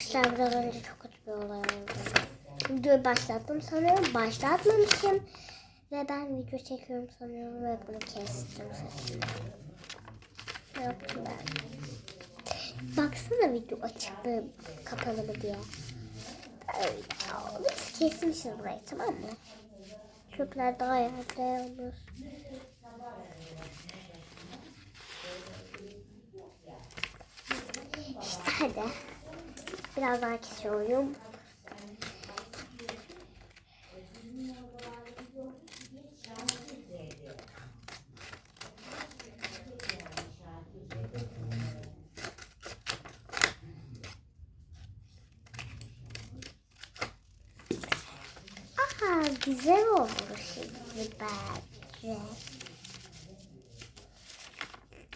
Arkadaşlar biraz önce çok kötü bir olay oldu. Videoyu başlattım sanıyorum. Başlatmamışım. Ve ben video çekiyorum sanıyorum ve bunu kestim sesini. Ne yaptım ben? Baksana video açık mı kapalı mı diye. Biz kesmişiz burayı tamam mı? Çöpler daha yerde yalnız. İşte hadi. Biraz daha kesiyorum. Aha güzel oldu şimdi bence.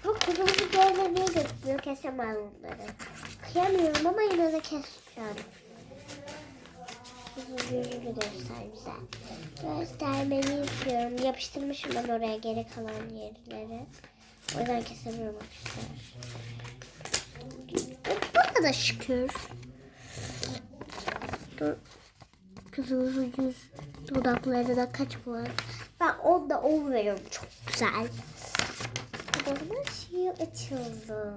Çok kızımızı görmemeye gözükmüyor. Kesemem onları. Kıyamıyorum ama yine de. Kızın yüzünü göster bize. Göstermeni istiyorum. Yapıştırmışım ben oraya geri kalan yerleri. O yüzden kesemiyorum arkadaşlar. Burada da şükür. Dur. Kızımızın yüz dudaklarına kaç puan? Ben onda 10 veriyorum. Çok güzel. Babamın şeyi açıldı.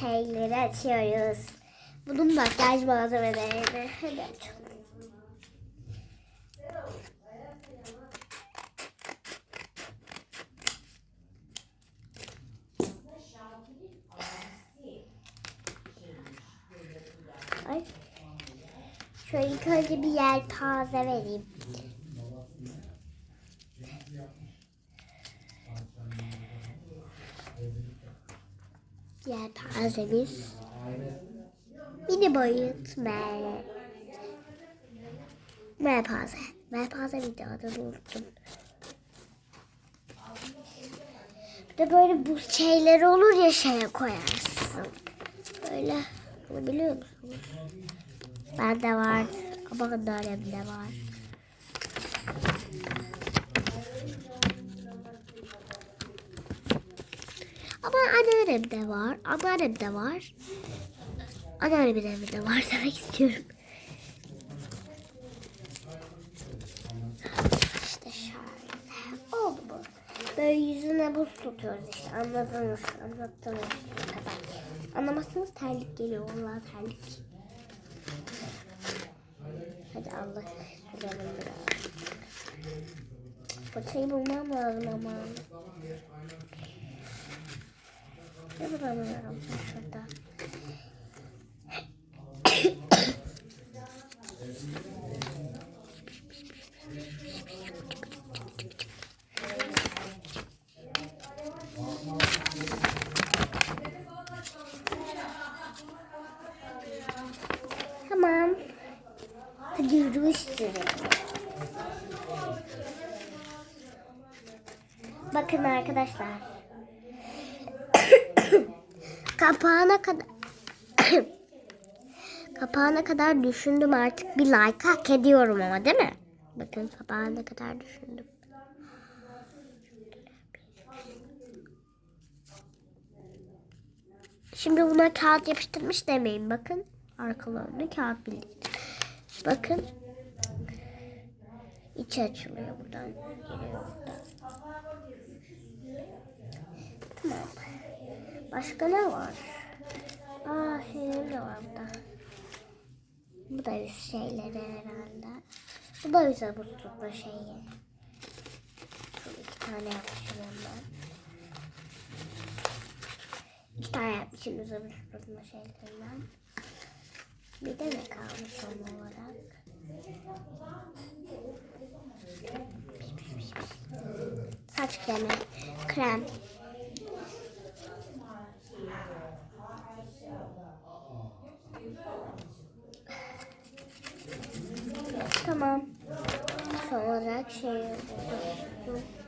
Şeyleri açıyoruz. Bunun makyaj malzemelerini. Hadi açalım. Şöyle ilk bir yer taze vereyim. Yer tazemiz. Mini boyut me. Merpaze. Merpaze videoda unuttum. Bir de böyle bu şeyler olur ya şeye koyarsın. Böyle. Bunu biliyor musunuz? Bende var. Ama annemde var. Ama anneannemde var. Anneannemde var. Anneannemin evinde var demek istiyorum. İşte şöyle. Oldu bu. Böyle yüzüne buz tutuyoruz işte. Anladınız. Anlattınız. Kadar. Anlamazsanız terlik geliyor. Vallahi terlik. Hadi Allah sürelim biraz. Fırçayı bulmam lazım ama. Ne şurada. Tamam. Hadi yürüyüş sürelim. Bakın arkadaşlar. Kapağına kadar Kapağına kadar düşündüm artık bir like hak ediyorum ama değil mi? Bakın kapağına kadar düşündüm. Şimdi buna kağıt yapıştırmış demeyin bakın. Arkalarında kağıt bildik. Bakın. İçi açılıyor buradan. Giriyor buradan. Tamam. Başka ne var? Aa şeyler de var burada. Bu da yüz şeyleri herhalde. Bu da yüze tutma şeyi. Şu iki tane yapmışım ondan. İki tane yapmışım yüze tutma şeylerinden. Bir de ne kalmış son olarak? Saç kremi, krem. Tamam. Son